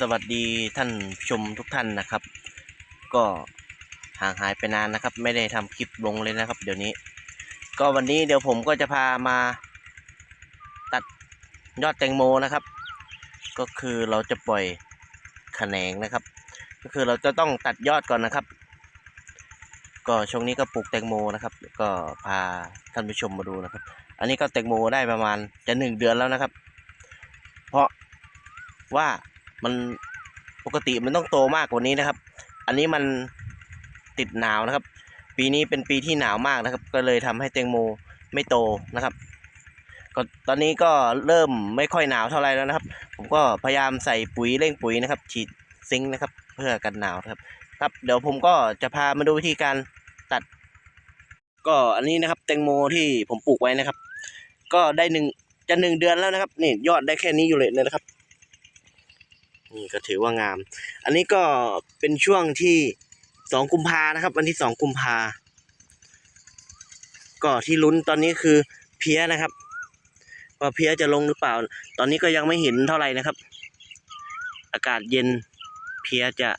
สวัสดีท่านชมทุกท่านนะครับ ก็ห่างหายไปนานนะครับ ไม่ได้ทำคลิปลงเลยนะครับ เดี๋ยวนี้ ก็วันนี้เดี๋ยวผมก็จะพามาตัดยอดแตงโมนะครับ ก็คือเราจะปล่อยแขนงนะครับ ก็คือเราจะต้องตัดยอดก่อนนะครับ ก็ช่วงนี้ก็ปลูกแตงโมนะครับ ก็พาท่านผู้ชมมาดูนะครับ อันนี้ก็แตงโมได้ประมาณจะหนึ่งเดือนแล้วนะครับ เพราะว่า มันปกติมันต้องโตมากกว่านี้นะครับ อันนี้มันติดหนาวนะครับ ปีนี้เป็นปีที่หนาวมากนะครับ ก็เลยทำให้แตงโมไม่โตนะครับ ก็ตอนนี้ก็เริ่มไม่ค่อยหนาวเท่าไหร่แล้วนะครับ ผมก็พยายามใส่ปุ๋ยเร่งปุ๋ยนะครับ ฉีดซิงค์นะครับ เพื่อกันหนาวครับ ครับเดี๋ยวผมก็จะพามาดูวิธีการตัด ก็อันนี้นะครับแตงโมที่ผมปลูกไว้นะครับ ก็ได้หนึ่งจะหนึ่งเดือนแล้วนะครับนี่ยอดได้แค่นี้อยู่เลยนะครับ นี่ก็ถือว่างาม อันนี้ก็เป็นช่วงที่สองกุมภานะครับ วันที่สองกุมภาก็ที่ลุ้นตอนนี้คือเพี้ยนะครับว่าเพี้ยจะลงหรือเปล่า ตอนนี้ก็ยังไม่เห็นเท่าไหร่นะครับ อากาศเย็นเพี้ยจะ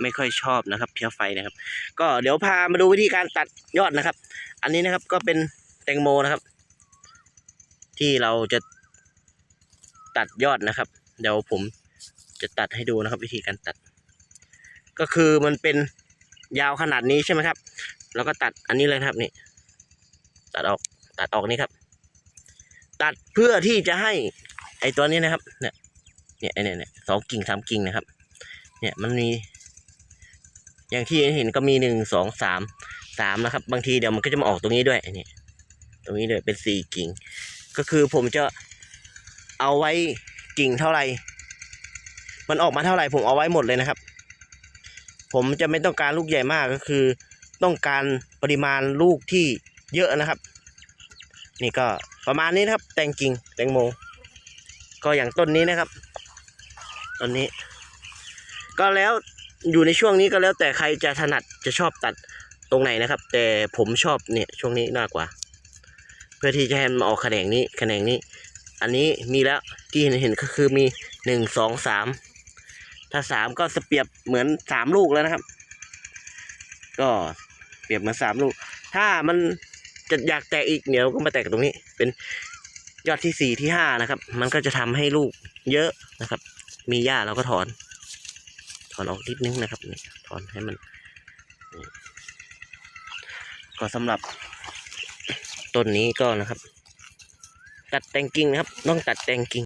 ไม่ค่อยชอบนะครับ เพี้ยไฟนะครับ ก็เดี๋ยวพามาดูวิธีการตัดยอดนะครับ อันนี้นะครับก็เป็นแตงโมนะครับ ที่เราจะตัดยอดนะครับ เดี๋ยวผม จะตัดให้ดูนะครับ วิธีการตัด ก็คือมันเป็นยาวขนาดนี้ใช่ไหมครับ แล้วก็ตัดอันนี้เลยครับนี่ ตัดออกตัดออกนี่ครับ ตัดเพื่อที่จะให้ ไอตัวนี้นะครับ เนี่ยเนี่ยเนี่ยเนี่ยสองกิ่งสามกิ่งนะครับ เนี่ยมันมี อย่างที่เห็นก็มีหนึ่งสองสามสามนะครับ บางทีเดี๋ยวมันก็จะมาออกตรงนี้ด้วยนนี้ตรงนี้เลยเป็นสี่กิ่ง ก็คือผมจะเอาไว้กิ่งเท่าไหร่ มันออกมาเท่าไหร่ผมเอาไว้หมดเลยนะครับ ผมจะไม่ต้องการลูกใหญ่มากก็คือ ต้องการปริมาณลูกที่เยอะนะครับ นี่ก็ประมาณนี้นะครับ แตงกิ่งแตงโม ก็อย่างต้นนี้นะครับต้นนี้ ก็แล้วอยู่ในช่วงนี้ก็แล้วแต่ใครจะถนัดจะชอบตัดตรงไหนนะครับ แต่ผมชอบเนี่ยช่วงนี้มากกว่า เพื่อที่จะให้มันออกแขนงนี้แขนงนี้ อันนี้มีแล้วที่เห็นเห็นก็คือมีหนึ่งสองสาม ถ้าสามก็จะเปรียบเหมือนสามลูกแล้วนะครับ ก็เปรียบเหมือนสามลูก ถ้ามันจะอยากแตกอีกเดี๋ยวก็มาแตกตรงนี้ เป็นยอดที่สี่ที่ห้านะครับ มันก็จะทำให้ลูกเยอะนะครับ มีหญ้าเราก็ถอน ถอนออกนิดนึงนะครับถอนให้มัน ก็สำหรับต้นนี้ก็นะครับ ตัดแต่งกิ่งนะครับ ต้องตัดแต่งกิ่ง